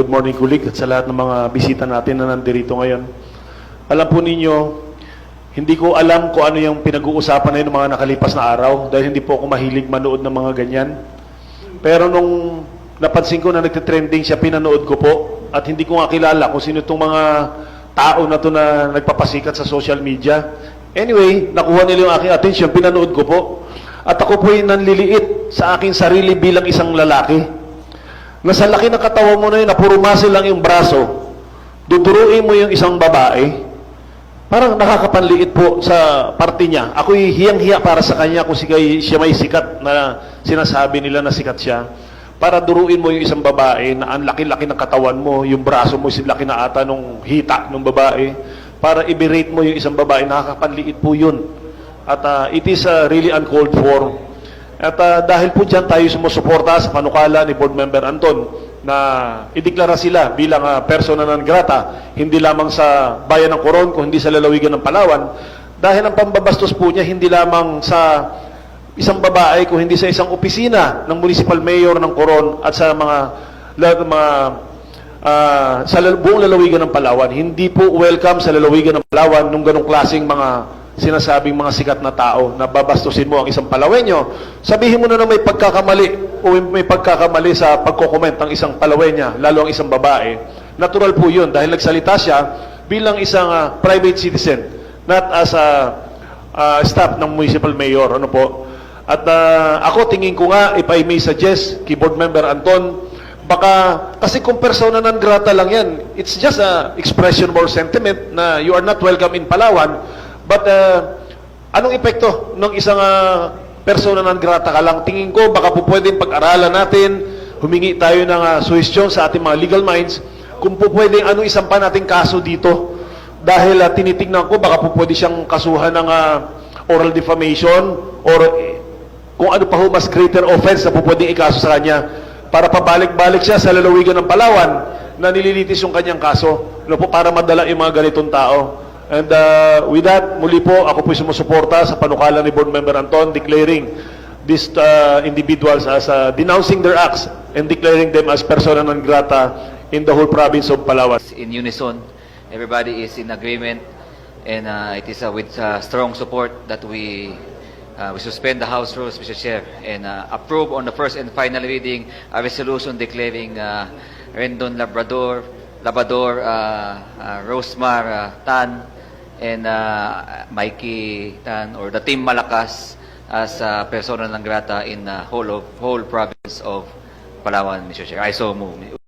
Good morning, kulig, at sa lahat ng mga bisita natin na nandirito ngayon. Alam po ninyo, hindi ko alam kung ano yung pinag-uusapan na ng mga nakalipas na araw dahil hindi po ako mahilig manood ng mga ganyan. Pero nung napansin ko na nagtitrending siya, pinanood ko po at hindi ko nga kilala kung sino itong mga tao na to na nagpapasikat sa social media. Anyway, nakuha nila yung aking attention, pinanood ko po. At ako po ay nanliliit sa aking sarili bilang isang lalaki na sa laki ng katawan mo na yun, na puro muscle lang yung braso, duduruin mo yung isang babae, parang nakakapanliit po sa parte niya. Ako'y hiyang-hiya para sa kanya kung siya may sikat na sinasabi nila na sikat siya. Para duruin mo yung isang babae na ang laki-laki ng katawan mo, yung braso mo, laki na ata nung hita ng babae, para i-berate mo yung isang babae, nakakapanliit po yun. At ah, it is ah, really uncalled for. At ah, dahil po dyan tayo sumusuporta sa panukala ni Board Member Anton na ideklara sila bilang ah, persona non grata, hindi lamang sa bayan ng Coron, kung hindi sa lalawigan ng Palawan, dahil ang pambabastos po niya hindi lamang sa isang babae, kung hindi sa isang opisina ng municipal mayor ng Coron at sa mga, mga ah, sa buong lalawigan ng Palawan. Hindi po welcome sa lalawigan ng Palawan nung ganong klaseng mga sinasabing mga sikat na tao na babastusin mo ang isang Palawenyo. Sabihin mo na na may pagkakamali o may pagkakamali sa pagkokomment ng isang Palawenya, lalo ang isang babae. Natural po yun dahil nagsalita siya bilang isang ah, private citizen, not as a ah, staff ng municipal mayor. Ano po? At ah, ako tingin ko nga, if I may suggest, keyboard member Anton, baka, kasi kung persona non grata lang yan, it's just a expression more sentiment na you are not welcome in Palawan, but uh, anong epekto ng isang uh, persona non grata ka lang? Tingin ko, baka po pwedeng pag-aralan natin, humingi tayo ng uh, suhestyon sa ating mga legal minds, kung po pwedeng anong isang pa nating kaso dito, dahil uh, tinitingnan ko, baka po pwede siyang kasuhan ng uh, oral defamation or eh, kung ano pa ho mas greater offense na po pwedeng ikaso sa kanya para pabalik-balik siya sa lalawigan ng Palawan na nililitis yung kanyang kaso ano po, para madala yung mga ganitong tao. And uh, with that, muli po, ako po sumusuporta sa panukala ni Board Member Anton declaring these uh, individuals as uh, denouncing their acts and declaring them as persona non grata in the whole province of Palawan. in unison. Everybody is in agreement, and uh, it is uh, with uh, strong support that we uh, we suspend the House rules, Mr. Chair, and uh, approve on the first and final reading a resolution declaring uh, Rendon Labrador, Labrador, uh, uh, Rosemar uh, Tan, and uh, Mikey Tan, or the Team Malakas as uh, persona non grata in uh, whole of whole province of Palawan, Mr. Chair. I so move.